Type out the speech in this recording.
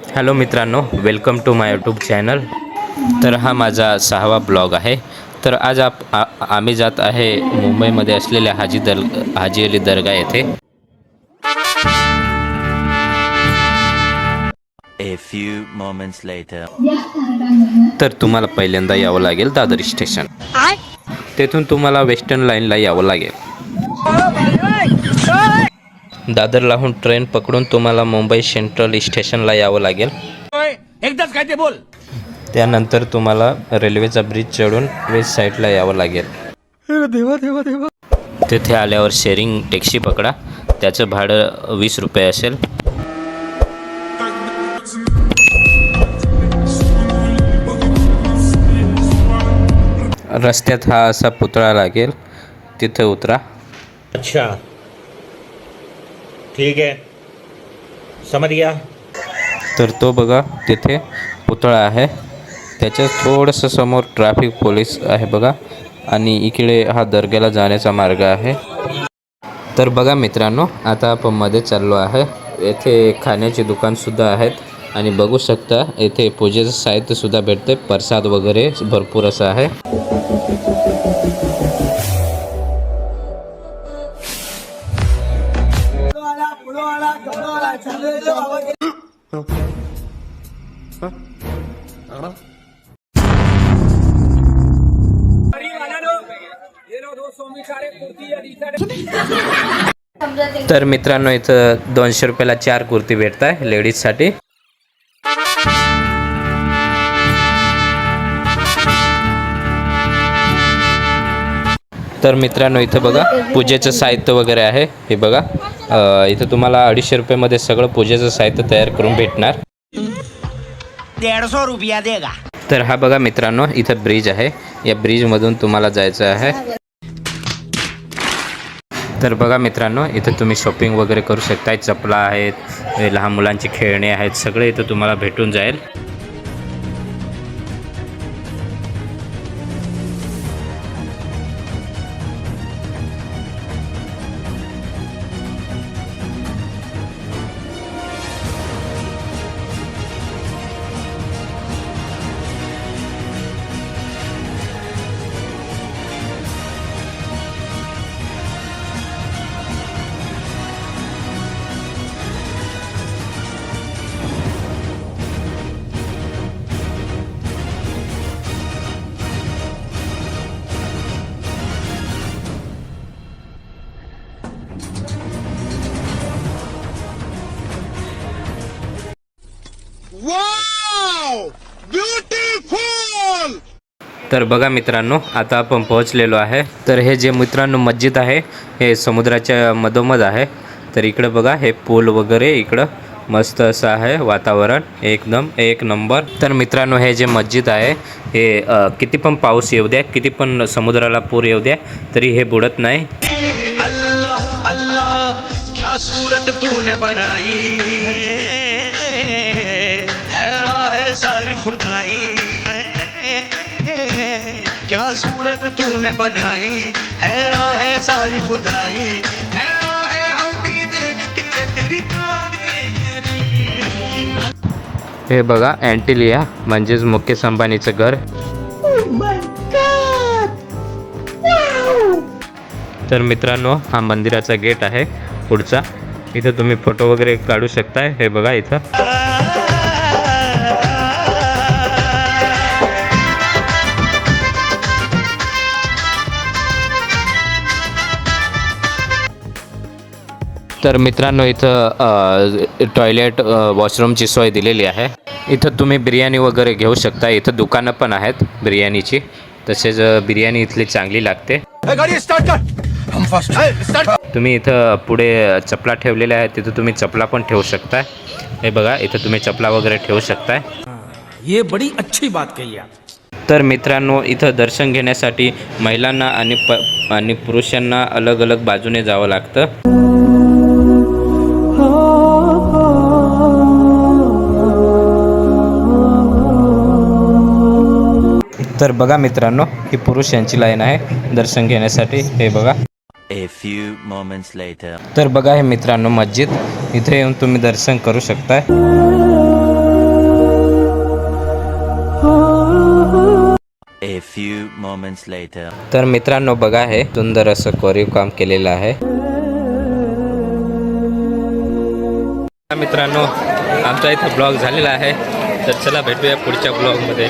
Hello मित्रांनो welcome to my YouTube channel तर हा माझा सहावा ब्लॉग आहे. तर आज आप आम्ही जात आहे मुंबईमध्ये असलेल्या हाजी दल हाजी अली दर्गा येथे. A few moments later. तर तुम्हाला पहिल्यांदा यावं लागेल दादर स्टेशन तेथून तुम्हाला वेस्टर्न लाईनला यावं लागेल. दादरलाहून ट्रेन पकडून तुम्हाला मुंबई सेंट्रल स्टेशनला यावं लागेल. एकदाच काय ते बोल. त्यानंतर तुम्हाला रेल्वेचा ब्रिज चढून वेस्ट साईडला यावं लागेल. देवा देवा देवा. तेथे आल्यावर शेअरिंग टॅक्सी पकडा. त्याचं भाडं वीस रुपये असेल. रस्त्यात हा असा पुतळा लागेल. तिथे उतरा. अच्छा. ठीक आहे. समज गया तर तो बघा तिथे पुतळा आहे. त्याच्या थोडंसं समोर ट्रॅफिक पोलीस आहे बघा. आणि इकडे हा दर्ग्याला जाण्याचा मार्ग आहे. तर बघा मित्रांनो आता आपण मध्ये चाललो आहे. येथे खाण्याचे दुकानसुद्धा आहेत. आणि बघू शकता येथे पूजेचं साहित्यसुद्धा भेटते प्रसाद वगैरे भरपूर असं आहे. तर मित्रांनो इथं दोनशे रुपयाला चार कुर्ती भेटत आहे लेडीजसाठी. तर मित्रांनो इथं बघा पूजेचं साहित्य वगैरे आहे. हे बघा इथं तुम्हाला अडीचशे रुपयामध्ये सगळं पूजेचं साहित्य तयार करून भेटणार. रुपया देगा. तर हा बघा मित्रांनो इथं ब्रिज आहे. या ब्रिजमधून तुम्हाला जायचं आहे. तर बघा मित्रांनो इथं तुम्ही शॉपिंग वगैरे करू शकताय. चपला आहेत लहान मुलांची खेळणे आहेत सगळे इथं तुम्हाला भेटून जाईल. तर बघा मित्रांनो आता आपण पोहोचलेलो आहे तर हे जे मित्रांनो मस्जिद आहे हे समुद्राच्या मधोमध आहे तर इकडं बघा हे पूल वगैरे इकडं मस्त असं आहे वातावरण एकदम एक नंबर तर मित्रांनो हे जे मस्जिद आहे हे किती पण पाऊस येऊ द्या किती पण समुद्राला पूर येऊ द्या तरी हे बुडत नाही सूरत तूने बनाई क्या सूरत तूने बनाई? हैरान है सारी खुदाई। है। हे बघा अँटिलिया म्हणजेच मुकेश अंबानीचं घर. तर मित्रांनो हा मंदिराचा गेट आहे पुढचा. इथं तुम्ही फोटो वगैरे काढू शकताय. हे बघा इथं. तर मित्रांनो इथं टॉयलेट वॉशरूमची सोय दिलेली आहे. इथं तुम्ही बिर्याणी वगैरे घेऊ शकता. इथं दुकानं पण आहेत बिर्याणीची. तसेच बिर्याणी इथली चांगली लागते. तुम्ही इथं पुढे चपला ठेवलेल्या आहेत. तिथं तुम्ही चपला पण ठेवू शकताय. हे बघा इथं तुम्ही चपला वगैरे ठेवू शकताय. ये बड़ी अच्छी बात कही आप तर मित्रांनो इथं दर्शन घेण्यासाठी महिलांना आणि प आणि पुरुषांना अलग अलग बाजूने जावं लागतं. तर बघा मित्रांनो ही पुरुष यांची लाईन आहे दर्शन घेण्यासाठी. हे बघा. ए फ्यू मोमेंट्स लेटर तर बघा हे मित्रांनो मस्जिद इथे येऊन तुम्ही दर्शन करू शकताय. ए फ्यू मोमेंट्स लेटर तर मित्रांनो बघा हे सुंदर असं कोरीव काम केलेलं आहे. मित्रांनो आमचा इथं ब्लॉग झालेला आहे. तर चला भेटूया पुढच्या ब्लॉगमध्ये.